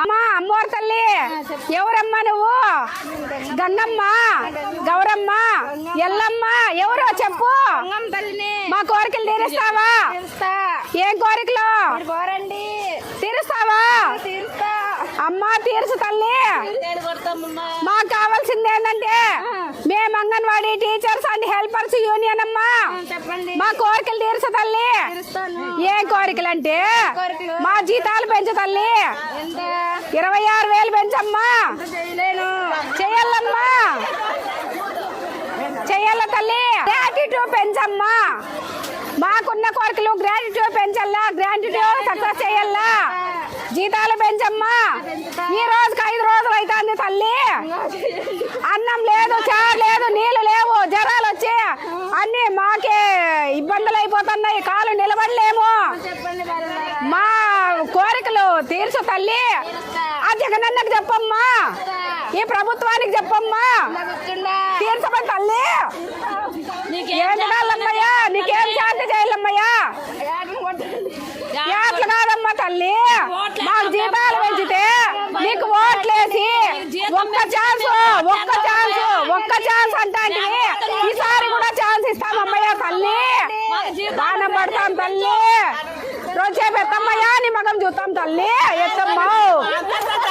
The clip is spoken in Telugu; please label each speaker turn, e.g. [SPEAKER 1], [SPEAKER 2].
[SPEAKER 1] అమ్మా అమ్మవారి తల్లి ఎవరమ్మా నువ్వు? గంగమ్మ గౌరమ్మ ఎల్లమ్మ ఎవరో చెప్పు. మా కోరికలు తీరుస్తావా?
[SPEAKER 2] తీరుస్తా.
[SPEAKER 1] ఏం కోరికలు? తీరుస్తావా?
[SPEAKER 2] తీరుస్తా.
[SPEAKER 1] అమ్మా తీర్చు తల్లి. మాకు కావాల్సింది ఏంటంటే మేము అంగన్వాడీ హెల్పర్స్ యూనియన్ అమ్మా. మా కోరికలు తీర్చు తల్లి. ఏం కోరికలు? అంటే? మా జీతాలు పెంచు తల్లి. ఇరవై ఆరు వేలు పెంచమ్మా. చెయ్యాలమ్మా చెయ్యాల తల్లి. గ్రాటిట్యూడ్ పెంచమ్మా. మాకున్న కోరికలు గ్రాటిట్యూడ్ పెంచల్లా. గ్రాటిట్యూడ్ సక్సెస్ చేయాలా జీతాలు పెంచమ్మా. ఈ రోజుకి ఐదు రోజులు అవుతుంది తల్లి. అన్నం లేదు చా లేదు నీళ్ళు లేవు జ్వరాలు వచ్చి అన్ని మాకే ఇబ్బందులు అయిపోతున్నాయి కాలు నిలబడలేము. మా కోరికలు తీర్చు తల్లి. ఆ జగనన్నకు చెప్పమ్మా. ఈ ప్రభుత్వానికి చెప్పమ్మా. తీర్చమని తల్లి. ఏం నీకేం శాంతి చేయాలమ్మయ్యా?
[SPEAKER 2] ఏటను
[SPEAKER 1] కాదమ్మా తల్లి. మాకు జీతాలు పెంచితే నీకు ఓట్లేసి ఒక్క ఛాన్స్ ఒక్క ఛాన్స్ ఒక్క ఛాన్స్ అంటే તલ્લે રોજે બે તમાયા ની મગમ જો તમ તલ્લે એ તમ બહુ